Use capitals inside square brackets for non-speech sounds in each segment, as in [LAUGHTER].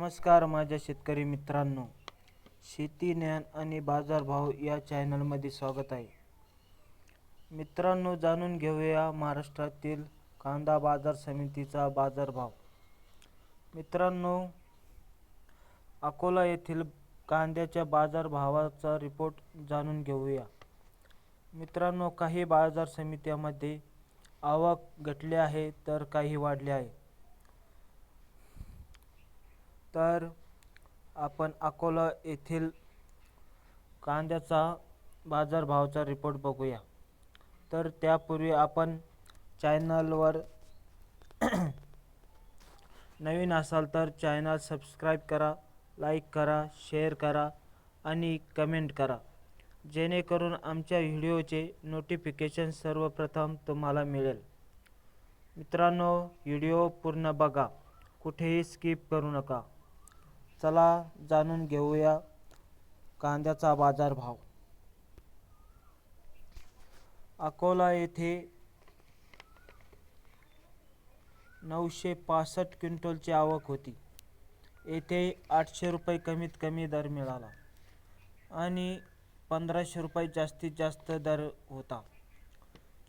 नमस्कार माझ्या शेतकरी मित्रांनो. शेती ज्ञान आणि बाजारभाव या चॅनलमध्ये स्वागत आहे. मित्रांनो जाणून घेऊया महाराष्ट्रातील कांदा बाजार समितीचा बाजारभाव. मित्रांनो अकोला येथील कांद्याच्या बाजारभावाचा रिपोर्ट जाणून घेऊया. मित्रांनो काही बाजार समित्यामध्ये आवक घटली आहे तर काही वाढले आहे. तर आपण अकोला येथील कांद्याचा बाजारभावाचा रिपोर्ट बघूया. तर त्यापूर्वी आपण चॅनलवर [CLEARS THROAT] नवीन असाल तर चॅनल सबस्क्राईब करा लाईक करा शेअर करा आणि कमेंट करा. जेणेकरून आमच्या व्हिडिओचे नोटिफिकेशन सर्वप्रथम तुम्हाला मिळेल. मित्रांनो व्हिडिओ पूर्ण बघा. कुठेही स्किप करू नका. चला जाणून घेऊया कांद्याचा बाजारभाव. अकोला येथे नऊशे पासष्ट क्विंटलची आवक होती. येथे आठशे रुपये कमीत कमी दर मिळाला आणि पंधराशे रुपये जास्तीत जास्त दर होता.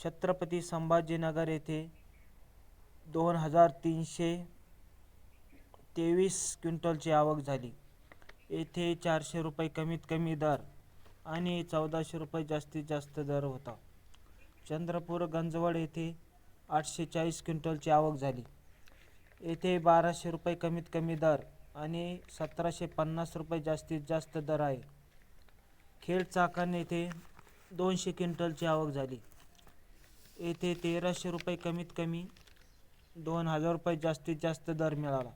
छत्रपती संभाजीनगर येथे दोन हजार तीनशे तेवीस क्विंटलची आवक झाली. येथे चारशे रुपये कमीत कमी दर आणि चौदाशे रुपये जास्तीत जास्त दर होता. चंद्रपूर गंजवड येथे आठशे चाळीस क्विंटलची आवक झाली. येथे बाराशे रुपये कमीत कमी दर आणि सतराशे पन्नास रुपये जास्तीत जास्त दर आहे. खेड चाकण येथे दोनशे क्विंटलची आवक झाली. येथे तेराशे रुपये कमीत कमी दोन हजार रुपये जास्तीत जास्त दर मिळाला.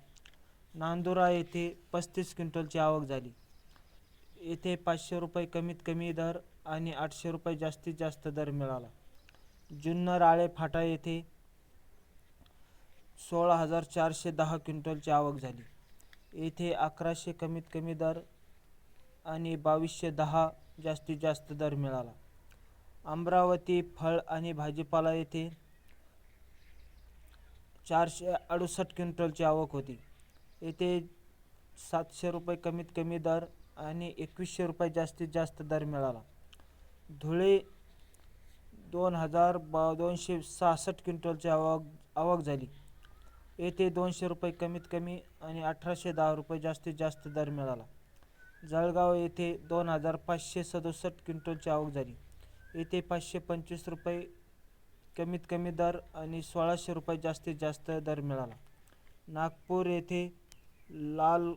नांदुरा येथे पस्तीस क्विंटलची आवक झाली. येथे पाचशे रुपये कमीत कमी दर आणि आठशे रुपये जास्तीत जास्त दर मिळाला. जुन्नर आळे फाटा येथे सोळा हजार चारशे दहा क्विंटलची आवक झाली. येथे अकराशे कमीत कमी दर आणि बावीसशे दहा जास्तीत जास्त दर मिळाला. अमरावती फळ आणि भाजीपाला येथे चारशे अडुसष्ट क्विंटलची आवक होती. येथे सातशे रुपये कमीत कमी दर आणि एकवीसशे रुपये जास्तीत जास्त दर मिळाला. धुळे दोन हजार बा दोनशे सहासष्ट क्विंटलची आवक आवक झाली. येथे दोनशे रुपये कमीत कमी आणि अठराशे दहा रुपये जास्तीत जास्त दर मिळाला. जळगाव येथे दोन हजार पाचशे सदुसष्ट क्विंटलची आवक झाली. येथे पाचशे पंचवीस रुपये कमीत कमी दर आणि सोळाशे रुपये जास्तीत जास्त दर मिळाला. नागपूर येथे लाल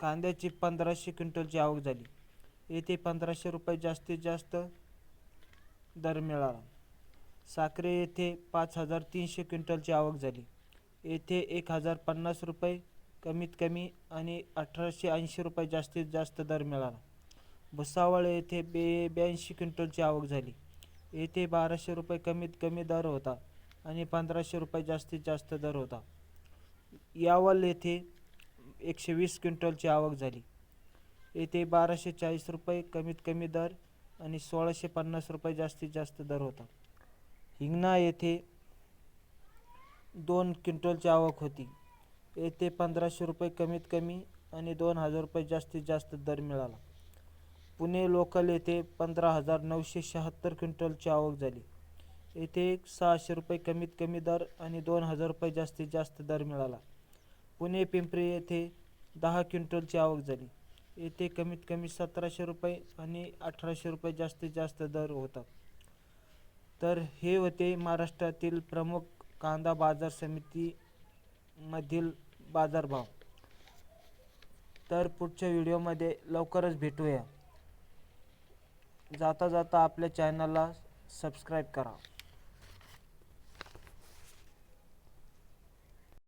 कांद्याची पंधराशे क्विंटलची आवक झाली. येथे पंधराशे रुपये जास्तीत जास्त दर मिळाला. साखरे येथे पाच हजार तीनशे क्विंटलची आवक झाली. येथे एक हजार पन्नास रुपये कमीत कमी आणि अठराशे ऐंशी रुपये जास्तीत जास्त दर मिळाला. भुसावळ येथे बे ब्याऐंशी क्विंटलची आवक झाली. येथे बाराशे रुपये कमीत कमी दर होता आणि पंधराशे रुपये जास्तीत जास्त दर होता. यावल येथे एकशे वीस क्विंटलची आवक झाली. येथे बाराशे चाळीस रुपये कमीत कमी दर आणि सोळाशे पन्नास रुपये जास्तीत जास्त दर होता. हिंगणा येथे दोन क्विंटलची आवक होती. येथे पंधराशे रुपये कमीत कमी आणि दोन हजार रुपये जास्तीत जास्त दर मिळाला. पुणे लोकल येथे पंधरा हजार नऊशे शहात्तर क्विंटलची आवक झाली. येथे सहाशे रुपये कमीत कमी दर आणि दोन हजार रुपये जास्तीत जास्त दर मिळाला. पुणे पिंपरी येथे दहा क्विंटलची आवक झाली. येथे कमीत कमी सतराशे रुपये आणि अठराशे रुपये जास्तीत जास्त दर होता तर हे होते महाराष्ट्रातील प्रमुख कांदा बाजार समितीमधील बाजारभाव. तर पुढच्या व्हिडिओमध्ये लवकरच भेटूया. जाता जाता आपल्या चॅनलला सबस्क्राईब करा.